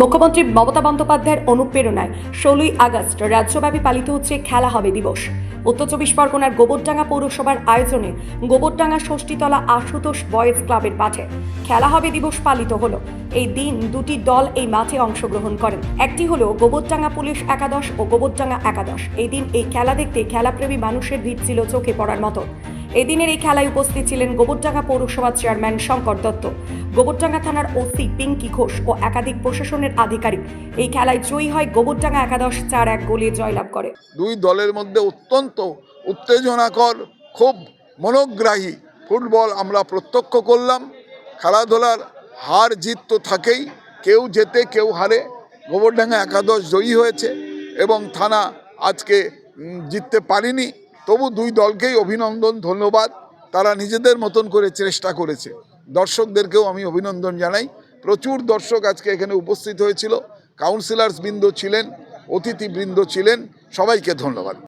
মুখ্যমন্ত্রী মমতা বন্দ্যোপাধ্যায়ের অনুপ্রেরণায় ষোলোই আগস্ট রাজ্যব্যাপী পালিত হচ্ছে খেলা হবে দিবস। উত্তর চব্বিশ পরগনার গোবরডাঙ্গা পৌরসভার আয়োজনে গোবরডাঙ্গা ষষ্ঠীতলা আশুতোষ বয়েজ ক্লাবের মাঠে খেলা হবে দিবস পালিত হলো। এই দিন দুটি দল এই মাঠে অংশগ্রহণ করেন। একটি হলো গোবরডাঙ্গা পুলিশ একাদশ ও গোবরডাঙ্গা একাদশ। এই দিন এই খেলা দেখতে খেলাপ্রেমী মানুষের ভিড় ছিল চোখে পড়ার মতো। এদিনের এই খেলায় উপস্থিত ছিলেন গোবরডাঙ্গা পৌরসভার চেয়ারম্যান শঙ্কর দত্ত। গোবরডাঙ্গা থানার ওসি পিঙ্কি ঘোষ ও একাধিক প্রশাসনের আধিকারিক। এই খেলায় জয়ী হয় গোবরডাঙ্গা একাদশ চার এক গোলে জয়লাভ করে। দুই দলের মধ্যে অত্যন্ত উত্তেজনাকর, খুব মনোগ্রাহী ফুটবল আমরা প্রত্যক্ষ করলাম। খেলাধুলার হার জিত তো থাকেই, কেউ জেতে, কেউ হারে গোবরডাঙ্গা একাদশ জয়ী হয়েছে এবং থানা আজকে জিততে পারেনি। তবু দুই দলকেই অভিনন্দন, ধন্যবাদ। তারা নিজেদের মতন করে চেষ্টা করেছে। দর্শকদেরকেও আমি অভিনন্দন জানাই। প্রচুর দর্শক আজকে এখানে উপস্থিত হয়েছিল। কাউন্সিলার্স বৃন্দ ছিলেন, অতিথিবৃন্দ ছিলেন, সবাইকে ধন্যবাদ।